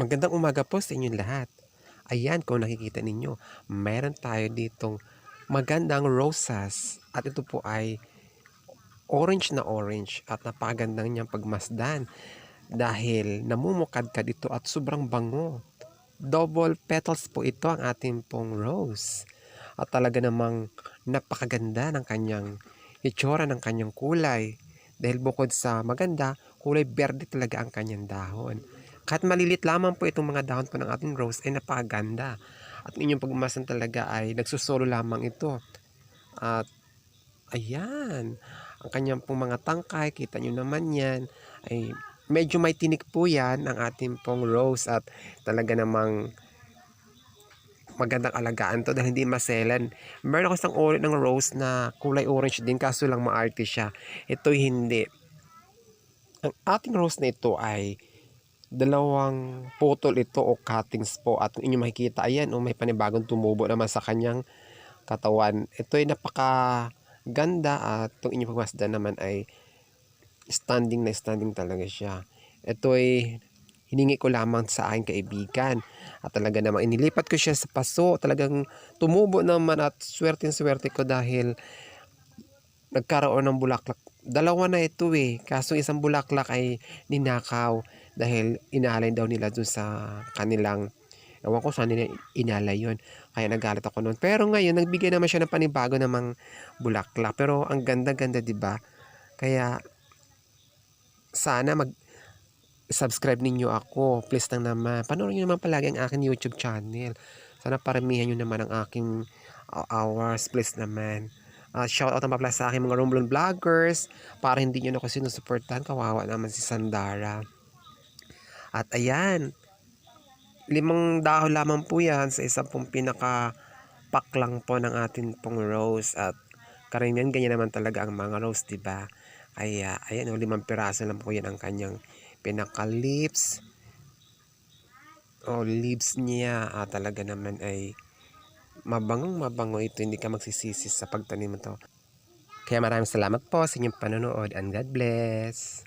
Magandang umaga po sa inyong lahat. Ayan, kung nakikita ninyo, meron tayo ditong magandang rosas. At ito po ay orange na orange at napakagandang niyang pagmasdan dahil namumukadkad ito at sobrang bango. Double petals po ito ang ating pong rose. At talaga namang napakaganda ng kanyang itsura ng kanyang kulay. Dahil bukod sa maganda, kulay berde talaga ang kanyang dahon. Kahit malilit lamang po itong mga dahon po ng ating rose ay napakaganda. At inyong pagmasan talaga ay nagsusolo lamang ito. At ayan, ang kanyang pong mga tangkay, kita nyo naman yan, ay medyo may tinik po yan ang ating pong rose at talaga namang magandang alagaan to dahil hindi maselan. Meron ako isang uri ng rose na kulay orange din kaso lang maarte siya. Ito hindi. Ang ating rose na ito ay dalawang putol ito o cuttings po at inyo makikita ayan o may panibagong tumubo naman sa kanyang katawan. Ito ay napaka ganda at itong inyong pagmasdan naman ay standing na standing talaga siya. Ito ay hiningi ko lamang sa aking kaibigan at talaga namang inilipat ko siya sa paso. Talagang tumubo naman at swerte-swerte ko dahil nagkaroon ng bulaklak. Dalawa na ito eh. Kaso isang bulaklak ay ninakaw dahil inalay daw nila dun sa kanilang Ewan ko saan nila inalay yun. Kaya nagalit ako noon. Pero ngayon, nagbigay naman siya ng panibago namang bulaklak. Pero ang ganda-ganda, di ba? Kaya, sana mag subscribe ninyo ako. Please lang naman. Panoorin nyo naman palagi ang aking YouTube channel. Sana paramihan nyo naman ang aking uh, hours. Please naman. Uh, shout out naman pala sa aking mga Romblon vloggers para hindi nyo na ako sinusuportahan. Kawawa naman si Sandara. At ayan, limang dahon lamang po yan sa isang pong pinaka pack lang po ng ating pong rose at karamihan ganyan naman talaga ang mga rose, ba? Kaya, ayan o, limang piraso lang po yan ang kanyang pinaka lips o leaves niya ah, talaga naman ay mabangong mabango ito hindi ka magsisisi sa pagtanim mo to kaya maraming salamat po sa inyong panonood and God bless